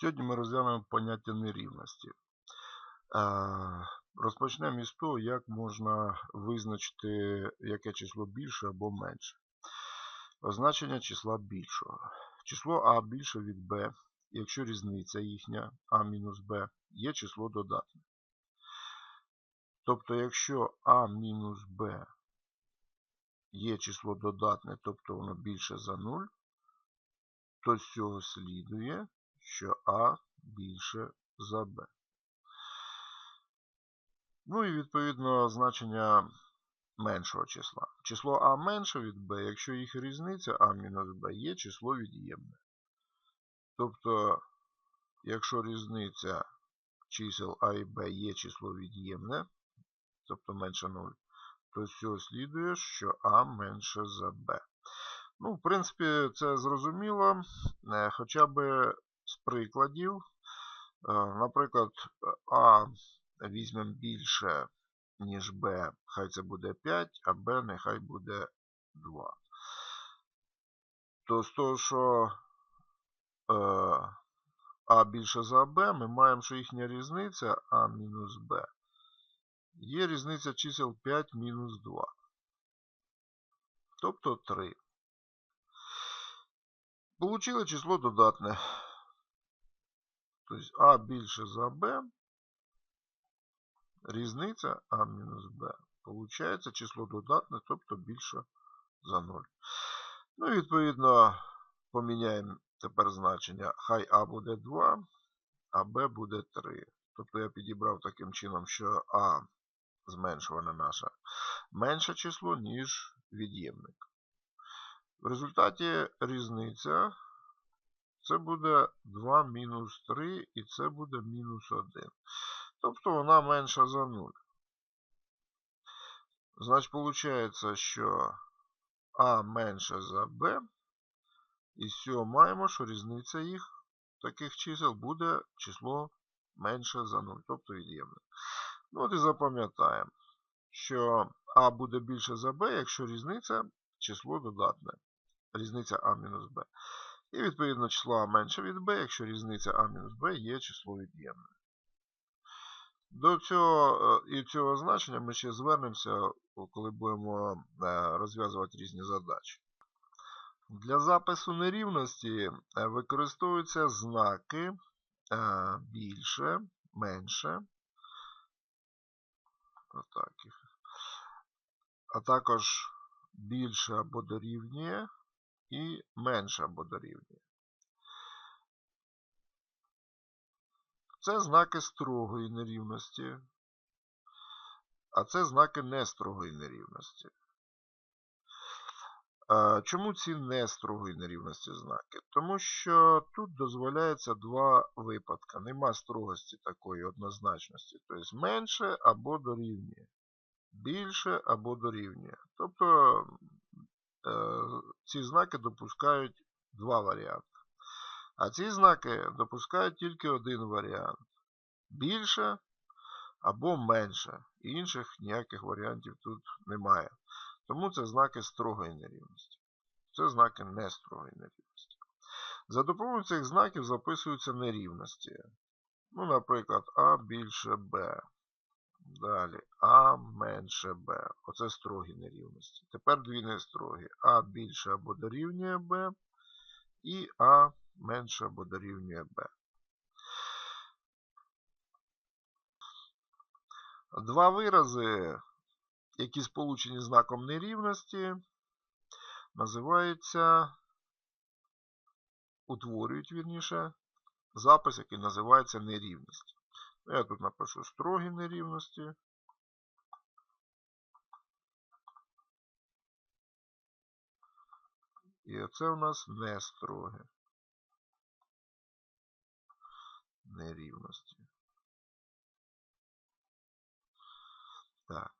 Сьогодні ми розглянемо поняття нерівності. Розпочнемо із того, як можна визначити, яке число більше або менше. Означення числа більшого. Число А більше від Б, якщо різниця їхня А мінус Б є число додатне. Тобто, якщо А мінус Б є число додатне, тобто воно більше за 0, то з цього слідує, що А більше за Б. Ну і відповідно значення меншого числа. Число А менше від Б, якщо їх різниця А мінус Б є число від'ємне. Тобто, якщо різниця чисел А і Б є число від'ємне, тобто менше 0, то з цього слідує, що А менше за Б. Ну, в принципі, це зрозуміло, е, хоча б з прикладів. Е, наприклад, А візьмемо більше, ніж Б, хай це буде 5, а Б нехай буде 2. То з того, що е, А більше за Б, ми маємо, що їхня різниця А мінус Б. Є різниця чисел 5 мінус 2. Тобто 3. Получили число додатне. Тобто А більше за Б. Різниця А мінус Б. Получається число додатне, тобто більше за 0. Ну відповідно поміняємо тепер значення. Хай А буде 2, а Б буде 3. Тобто я підібрав таким чином, що А зменшуване наше менше число, ніж від'ємник. В результаті різниця це буде 2 мінус 3 і це буде мінус 1. Тобто вона менша за 0. Значить, виходить, що А менше за Б. І з цього маємо, що різниця їх таких чисел буде число менше за 0, тобто від'ємне. Ну от і запам'ятаємо, що А буде більше за Б, якщо різниця число додатне. Різниця А мінус Б. І відповідно число А менше від Б, якщо різниця А мінус Б є число від'ємне. До цього е, і цього значення ми ще звернемося, коли будемо е, розв'язувати різні задачі. Для запису нерівності е, використовуються знаки більше, менше. А також більше або дорівнює і менше або дорівнює. Це знаки строгої нерівності, а це знаки нестрогої нерівності. Чому ці нестрогої нерівності знаки? Тому що тут дозволяється два випадки. Нема строгості такої однозначності. Тобто менше або дорівнює. Більше або дорівнює. Тобто ці знаки допускають два варіанти. А ці знаки допускають тільки один варіант. Більше або менше. Інших ніяких варіантів тут немає. Тому це знаки строгої нерівності. Це знаки нестрогої нерівності. За допомогою цих знаків записуються нерівності. Ну, Наприклад, А більше Б. Далі А менше Б. Оце строгі нерівності. Тепер дві нестрогі. А більше або дорівнює Б. І А менше або дорівнює b. Два вирази, які сполучені знаком нерівності, називаються, утворюють вірніше, запис, який називається нерівність. Я тут напишу строгі нерівності. І оце у нас не строге. нерівності. Так.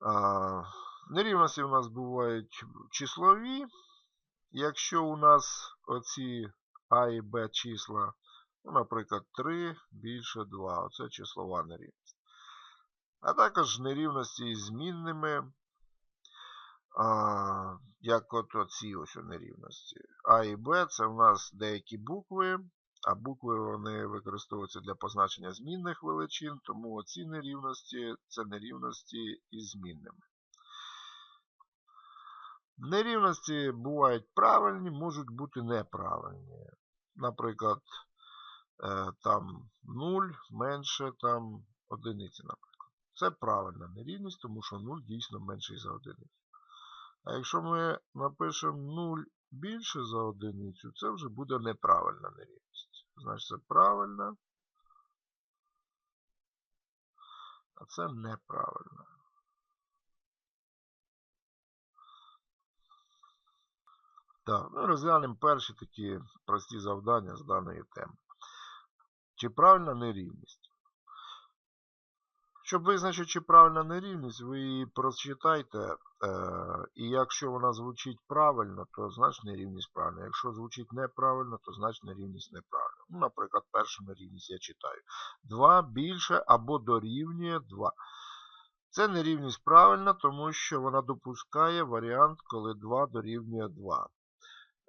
А, Нерівності у нас бувають числові. Якщо у нас оці А і Б числа, ну, наприклад, 3 більше 2, оце числова нерівність. А також нерівності із змінними, а, як от оці ось нерівності. А і Б це у нас деякі букви, А букви вони використовуються для позначення змінних величин, тому оці нерівності це нерівності із змінними. Нерівності бувають правильні, можуть бути неправильні. Наприклад, там 0 менше там одиниці, наприклад. Це правильна нерівність, тому що 0 дійсно менший за одиницю. А якщо ми напишемо 0 більше за одиницю, це вже буде неправильна нерівність. Значить, це правильна, а це неправильна. Так, ну розглянемо перші такі прості завдання з даної теми. Чи правильна нерівність? Щоб визначити, чи правильна нерівність, ви її прочитайте, е, і якщо вона звучить правильно, то значить нерівність правильна. Якщо звучить неправильно, то значить нерівність неправильна. Ну, Наприклад, першу нерівність я читаю. 2 більше або дорівнює 2. Це нерівність правильна, тому що вона допускає варіант, коли 2 дорівнює 2.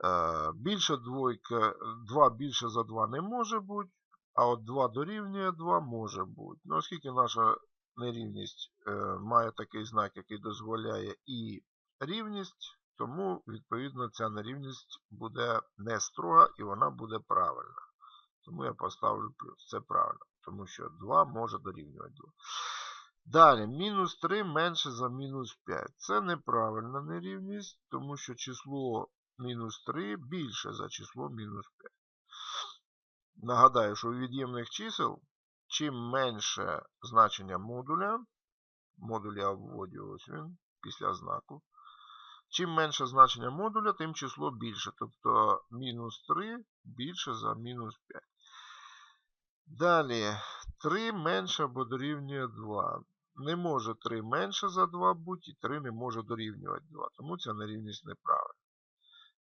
Е, більше двойка, 2 більше за 2 не може бути. А от 2 дорівнює 2 може бути. Ну, оскільки наша нерівність е, має такий знак, який дозволяє і рівність, тому, відповідно, ця нерівність буде не строга і вона буде правильна. Тому я поставлю плюс. Це правильно, тому що 2 може дорівнювати 2. Далі, мінус 3 менше за мінус 5. Це неправильна нерівність, тому що число мінус 3 більше за число мінус 5. Нагадаю, що у від'ємних чисел, чим менше значення модуля, модуль я обводю ось він, після знаку. Чим менше значення модуля, тим число більше. Тобто мінус 3 більше за мінус 5. Далі, 3 менше або дорівнює 2. Не може 3 менше за 2 бути, і 3 не може дорівнювати 2. Тому ця нерівність неправильна.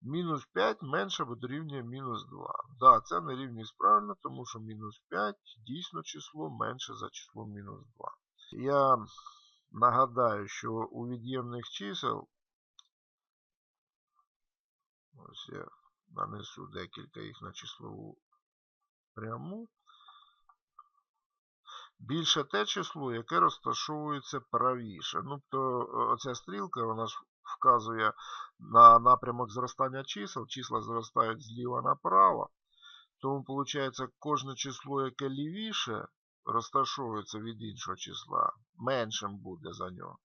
Мінус 5 менше або дорівнює мінус 2. Да, це нерівність правильно, тому що мінус 5 дійсно число менше за число мінус 2. Я нагадаю, що у від'ємних чисел, ось я нанесу декілька їх на числову пряму, більше те число, яке розташовується правіше. Ну, то оця стрілка, вона ж вказує на напрямок зростання чисел. Числа зростають зліва направо. Тому, виходить, кожне число, яке лівіше, розташовується від іншого числа, меншим буде за нього.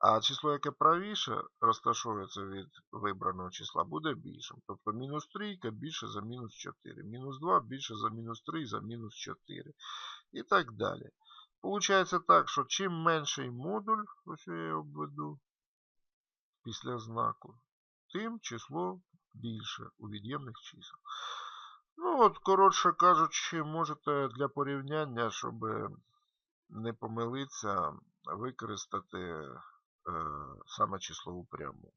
А число, яке правіше розташовується від вибраного числа, буде більшим. Тобто мінус 3 більше за мінус 4. Мінус 2 більше за мінус 3 за мінус 4. І так далі. Получається так, що чим менший модуль, ось я обведу, після знаку, тим число більше у від'ємних чисел. Ну от, коротше кажучи, можете для порівняння, щоб не помилитися, використати е, саме числову пряму.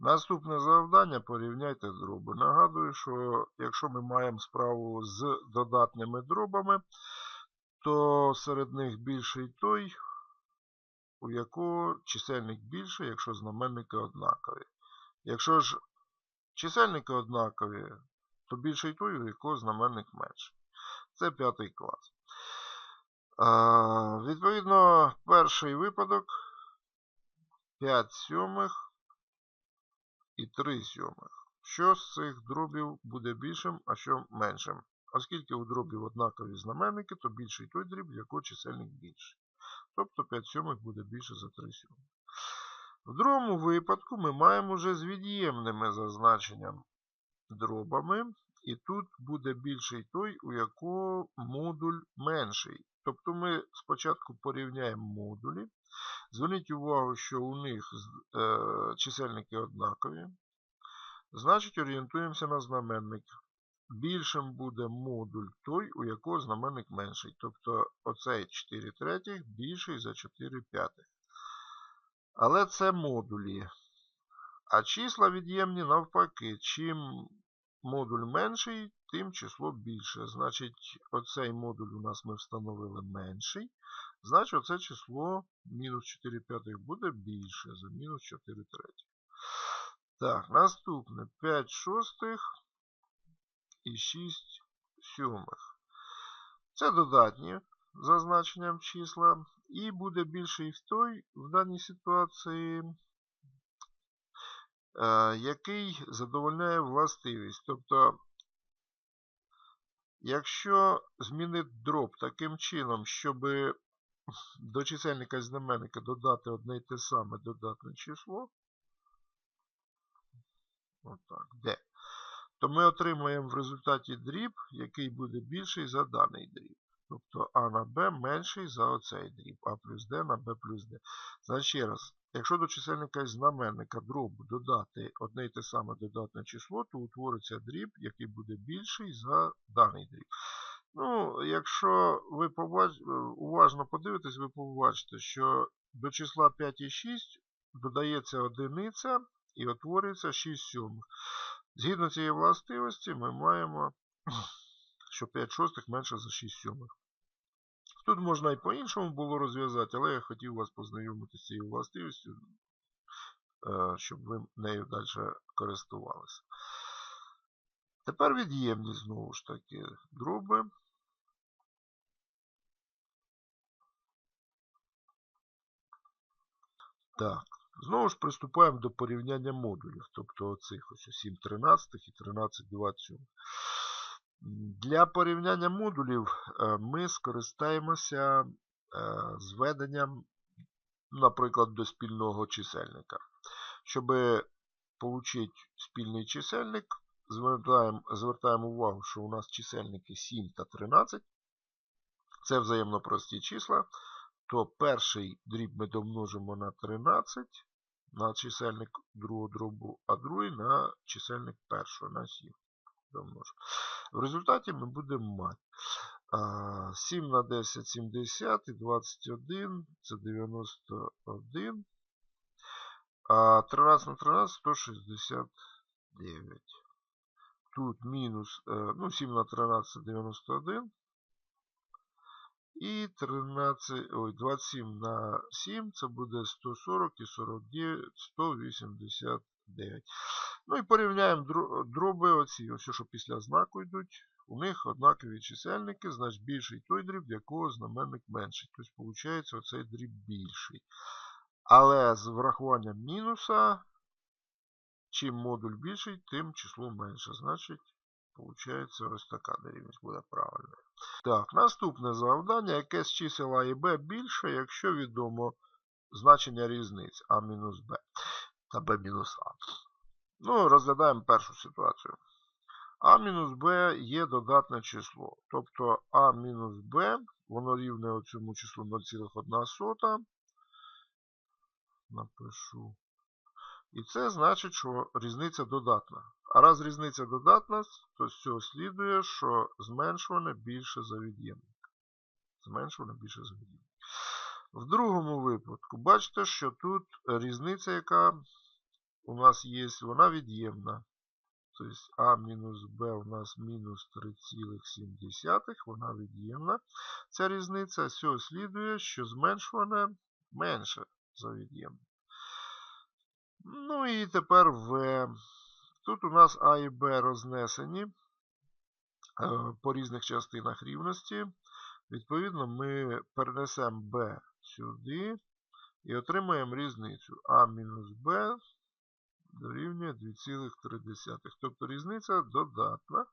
Наступне завдання порівняйте дроби. Нагадую, що якщо ми маємо справу з додатними дробами, то серед них більший той, у якого чисельник більший, якщо знаменники однакові. Якщо ж чисельники однакові, то більший той, у якого знаменник менший. Це п'ятий клас. А, Відповідно, перший випадок 5 сьомих і 3 сьомих. Що з цих дробів буде більшим, а що меншим? Оскільки у дробів однакові знаменники, то більший той дріб, якого чисельник більший. Тобто 5 сьомих буде більше за 3 сьомих. В другому випадку ми маємо вже з від'ємними зазначенням дробами. І тут буде більший той, у якого модуль менший. Тобто ми спочатку порівняємо модулі. Зверніть увагу, що у них е, чисельники однакові. Значить, орієнтуємося на знаменник. Більшим буде модуль той, у якого знаменник менший. Тобто оцей 4 третіх більший за 4 п'ятих. Але це модулі. А числа від'ємні навпаки. Чим модуль менший, тим число більше. Значить, оцей модуль у нас ми встановили менший. Значить, оце число мінус 4 п'ятих буде більше за мінус 4 третіх. Так, наступне 5 шостих і 6 сьомих. Це додатні за значенням числа. І буде більший в той в даній ситуації, е, який задовольняє властивість. Тобто, якщо змінити дроб таким чином, щоб до чисельника і знаменника додати одне й те саме додатне число, отак, де, то ми отримаємо в результаті дріб, який буде більший за даний дріб. Тобто А на Б менший за оцей дріб. А плюс Д на Б плюс Д. Значить ще раз, якщо до чисельника і знаменника дробу додати одне й те саме додатне число, то утвориться дріб, який буде більший за даний дріб. Ну, Якщо ви побач... уважно подивитесь, ви побачите, що до числа 5 і 6 додається одиниця і утворюється 6 сьомих. Згідно цієї властивості, ми маємо, що 5 шостих менше за 6 сьомих. Тут можна і по-іншому було розв'язати, але я хотів вас познайомити з цією властивістю, е, щоб ви нею далі користувалися. Тепер від'ємність, знову ж таки, дроби. Так, знову ж приступаємо до порівняння модулів, тобто оцих ось 7 13 і 13 27. Для порівняння модулів е, ми скористаємося е, зведенням, наприклад, до спільного чисельника. Щоб отримати спільний чисельник, звертаємо, звертаємо увагу, що у нас чисельники 7 та 13. Це взаємно прості числа. То перший дріб ми домножимо на 13 на чисельник другого дробу, а другий на чисельник першого на 7. В результаті ми будемо мати 7 на 10 70 і 21 це 91. А 13 на 13 169. Тут мінус, е, ну, 7 на 13 91. І 13, ой, 27 на 7 це буде 140 і 49, 189. Ну і порівняємо дроби оці, ось що після знаку йдуть. У них однакові чисельники, значить більший той дріб, якого знаменник менший. Тобто, виходить, оцей дріб більший. Але з врахуванням мінуса, чим модуль більший, тим число менше. Значить, виходить, ось така дорівність буде правильна. Так, наступне завдання, яке з чисел А і Б більше, якщо відомо значення різниць А мінус Б та Б мінус А. Ну, розглядаємо першу ситуацію. А мінус Б є додатне число. Тобто А мінус Б, воно рівне цьому числу 0,1. Напишу. І це значить, що різниця додатна. А раз різниця додатна, то з цього слідує, що зменшуване більше за від'ємник. Зменшуване більше за від'ємник. В другому випадку, бачите, що тут різниця, яка у нас є, вона від'ємна. Тобто А мінус Б у нас мінус 3,7, вона від'ємна. Ця різниця з цього слідує, що зменшуване менше за від'ємне. Ну і тепер В. Тут у нас А і Б рознесені е, по різних частинах рівності. Відповідно, ми перенесемо Б сюди і отримаємо різницю А мінус Б дорівнює 2,3. Тобто різниця додатна.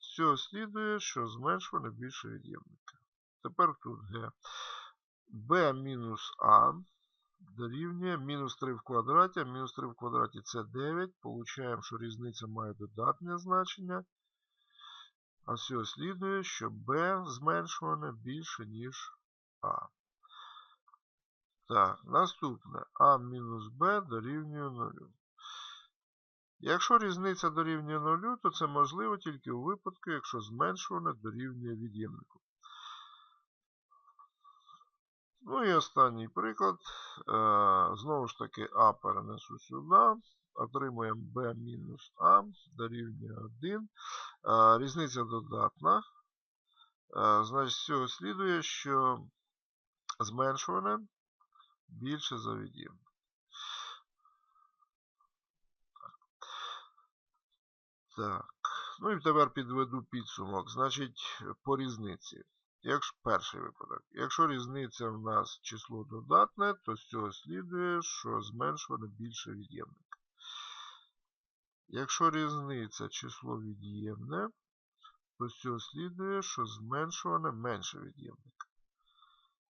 З цього слідує, що зменшуване більше від'ємника. Тепер тут Г. Б мінус А дорівнює мінус 3 в квадраті, мінус 3 в квадраті це 9. Получаємо, що різниця має додатне значення. А цього слідує, що b зменшуване більше, ніж А. Так, наступне А мінус Б дорівнює 0. Якщо різниця дорівнює 0, то це можливо тільки у випадку, якщо зменшуване дорівнює від'ємнику. Ну і останній приклад. Е, знову ж таки, А перенесу сюди. Отримуємо b мінус А дорівнює 1. Е, різниця додатна. Е, значить, з цього слідує, що зменшуване більше за від'ємне. Так, Ну і тепер підведу підсумок. Значить, по різниці. Якщо перший випадок. Якщо різниця в нас число додатне, то з цього слідує, що зменшуване більше від'ємника. Якщо різниця число від'ємне, то з цього слідує, що зменшуване менше від'ємника.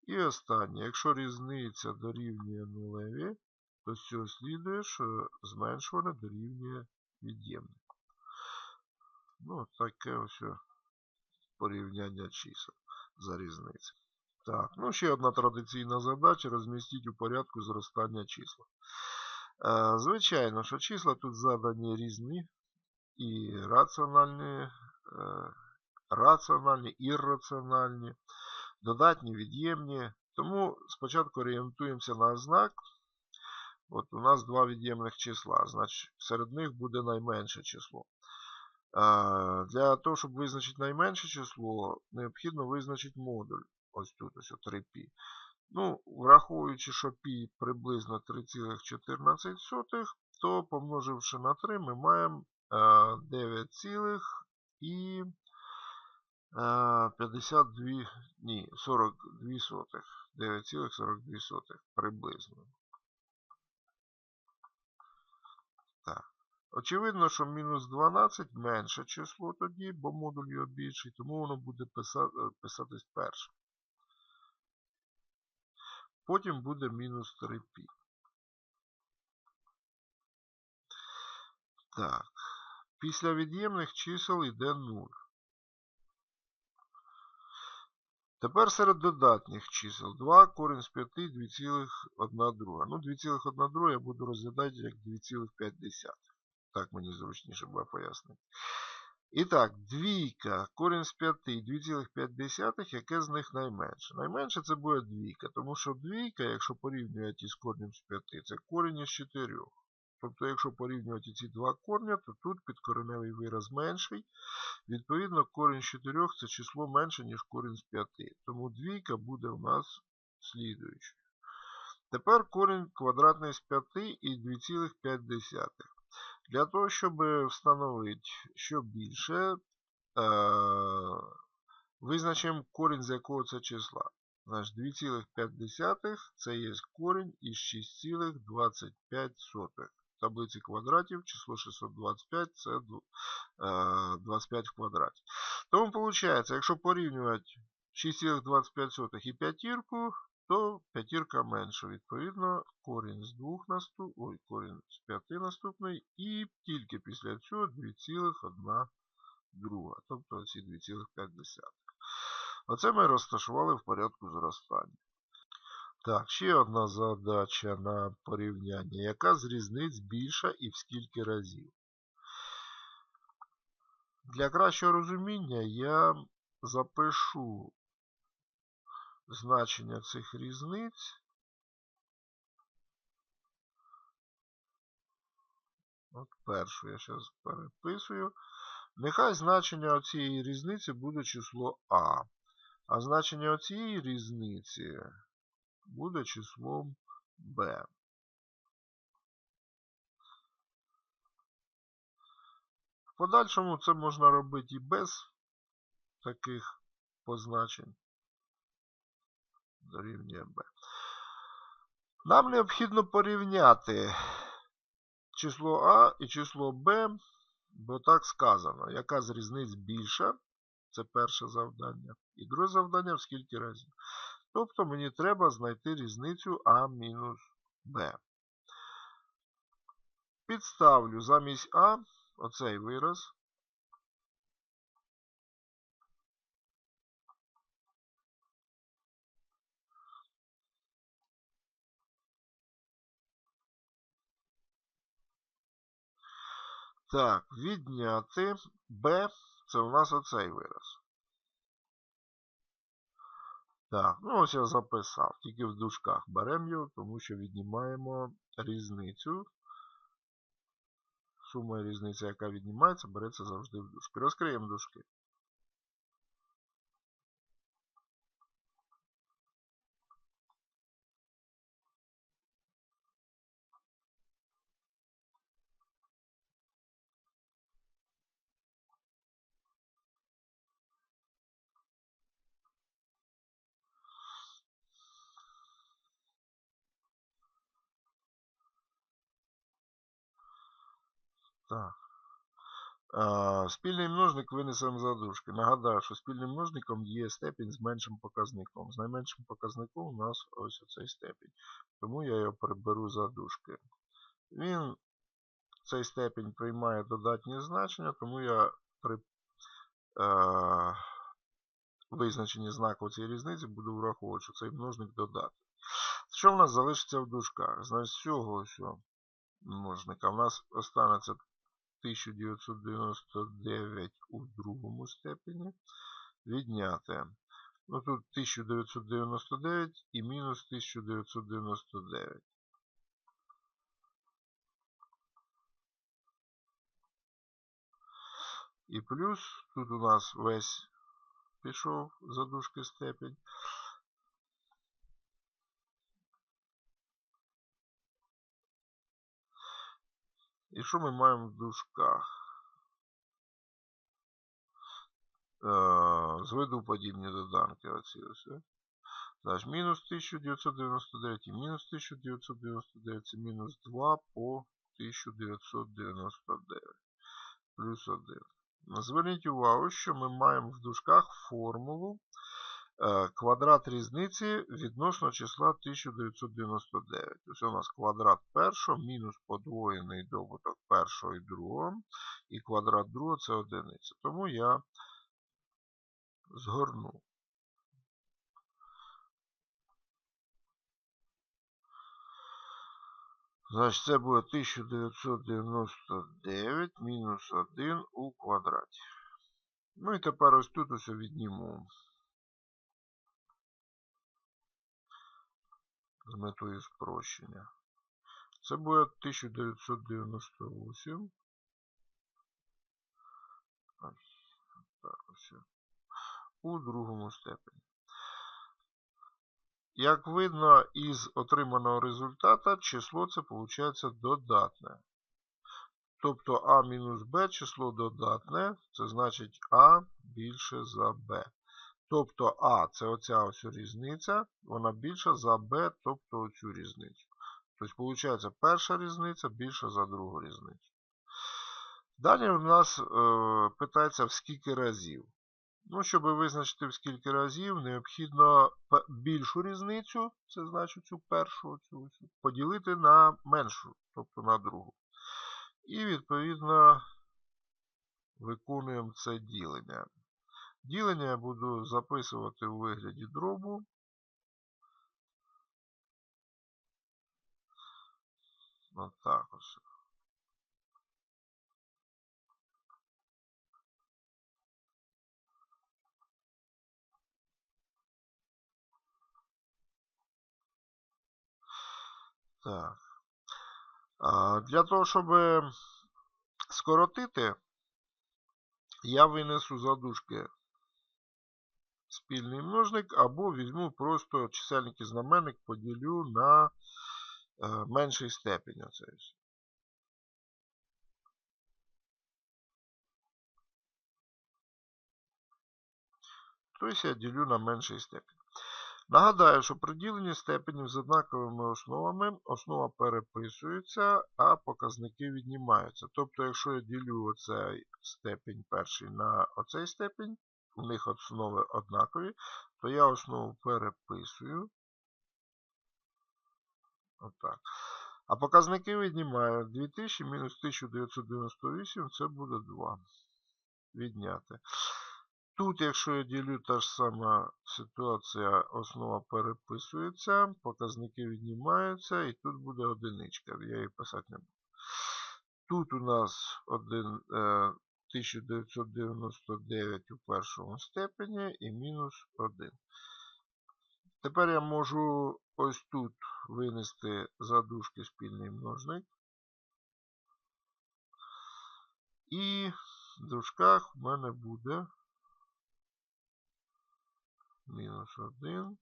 І останнє, якщо різниця дорівнює нулеві, то з цього слідує, що зменшуване дорівнює від'ємнику. Ну, таке ось порівняння чисел за різницю. Так, ну ще одна традиційна задача розмістіть у порядку зростання числа. Е, звичайно, що числа тут задані різні і раціональні, е, раціональні, ірраціональні, додатні, від'ємні. Тому спочатку орієнтуємося на знак. От у нас два від'ємних числа, значить серед них буде найменше число. Для того, щоб визначити найменше число, необхідно визначити модуль. Ось тут ось 3π. Ну, Враховуючи, що π приблизно 3,14, то помноживши на 3, ми маємо 9, і 52, ні, 42 сотих. 9,42 приблизно. Так. Очевидно, що мінус 12 менше число тоді, бо модуль його більший, тому воно буде писатись перше. Потім буде мінус 3π. Так. Після від'ємних чисел йде 0. Тепер серед додатніх чисел 2 корінь з 5 2,1 друга. Ну, 2,1 я буду розглядати як 2,5. Так мені зручніше буде пояснити. І так, двійка, корінь з 5 2,5, яке з них найменше? Найменше це буде двійка, тому що двійка, якщо порівнювати із корнем з 5, це корінь із 4. Тобто, якщо порівнювати ці два корня, то тут підкореневий вираз менший. Відповідно, корінь з 4 це число менше, ніж корінь з 5. Тому двійка буде у нас слідуючою. Тепер корінь квадратний з 5 і 2,5. Для того, щоб встановити, що більше, визначимо корінь з якого це числа. Значить, 2,5 це є корінь із 6,25. В таблиці квадратів число 625 це 25 в квадраті. Тому виходить, якщо порівнювати 6,25 і п'ятірку, то п'ятірка менша. Відповідно, корінь з 2 наступ... Ой, корінь з 5 наступний. І тільки після цього 2,1 друга. Тобто ці 2,5. Оце ми розташували в порядку зростання. Так, ще одна задача на порівняння. Яка з різниць більша і в скільки разів? Для кращого розуміння я запишу значення цих різниць. От першу я зараз переписую. Нехай значення цієї різниці буде число А. А значення цієї різниці буде числом b. В подальшому це можна робити і без таких позначень дорівнює b. Нам необхідно порівняти число А і число Б, бо так сказано, яка з різниць більша. Це перше завдання. І друге завдання в скільки разів. Тобто мені треба знайти різницю А мінус Б. Підставлю замість А оцей вираз. Так, відняти B це у нас оцей вираз. Так, ну ось я записав. Тільки в дужках беремо його, тому що віднімаємо різницю. Сума різниця, яка віднімається, береться завжди в дужки. Розкриємо дужки. Так. Спільний множник винесемо за дужки. Нагадаю, що спільним множником є степінь з меншим показником. З найменшим показником у нас ось оцей степінь. Тому я його приберу за дужки. Він, цей степінь приймає додатні значення, тому я при е, визначенні знаку цієї різниці буду враховувати, що цей множник додати. Що в нас залишиться в дужках? Значить, з цього ось множника в нас останеться 1999 у другому степені. Відняти. Ну тут 1999 і мінус 1999. І плюс тут у нас весь пішов за дужки степень. І що ми маємо в дужках? З виду подібні доданки. оці ось. Значить, мінус 1999 і мінус 1999 це мінус 2 по 1999. Плюс 1. Зверніть увагу, що ми маємо в дужках формулу квадрат різниці відносно числа 1999. Ось у нас квадрат першого мінус подвоєний добуток першого і другого. І квадрат другого це одиниця. Тому я згорну. Значить, це буде 1999 мінус 1 у квадраті. Ну і тепер ось тут ось відніму. Метою спрощення. Це буде 1998. Так, ось. У другому степені. Як видно із отриманого результата, число це виходить додатне. Тобто А мінус Б число додатне, це значить А більше за Б. Тобто А це оця ось різниця, вона більша за Б, тобто оцю різницю. Тобто, виходить, перша різниця більша за другу різницю. Далі у нас е, питається в скільки разів. Ну, Щоб визначити в скільки разів, необхідно більшу різницю, це значить цю першу, цю, поділити на меншу, тобто на другу. І, відповідно, виконуємо це ділення. Ділення я буду записувати у вигляді дробу. Отак ось. Так. Для того, щоб скоротити, я винесу задушки спільний множник, або візьму просто чисельник і знаменник поділю на е, менший степень. Оцей. Тобто я ділю на менший степень. Нагадаю, що при діленні степенів з однаковими основами основа переписується, а показники віднімаються. Тобто, якщо я ділю оцей степень перший на оцей степень, у них основи однакові, то я основу переписую. Отак. А показники віднімаю 2000 мінус 1998, це буде 2. Відняти. Тут, якщо я ділю та ж сама ситуація, основа переписується, показники віднімаються, і тут буде одиничка. Я її писати не буду. Тут у нас один, е, 1999 у першому степені і мінус 1. Тепер я можу ось тут винести задушки спільний множник. І в дужках в мене буде мінус 1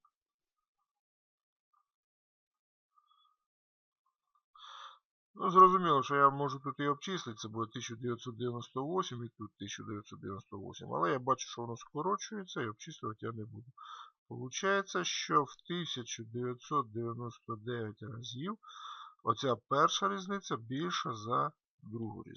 Ну, зрозуміло, що я можу тут і обчислити, це буде 1998 і тут 1998. Але я бачу, що воно скорочується і обчислювати я не буду. Получається, що в 1999 разів оця перша різниця більша за другу різницю.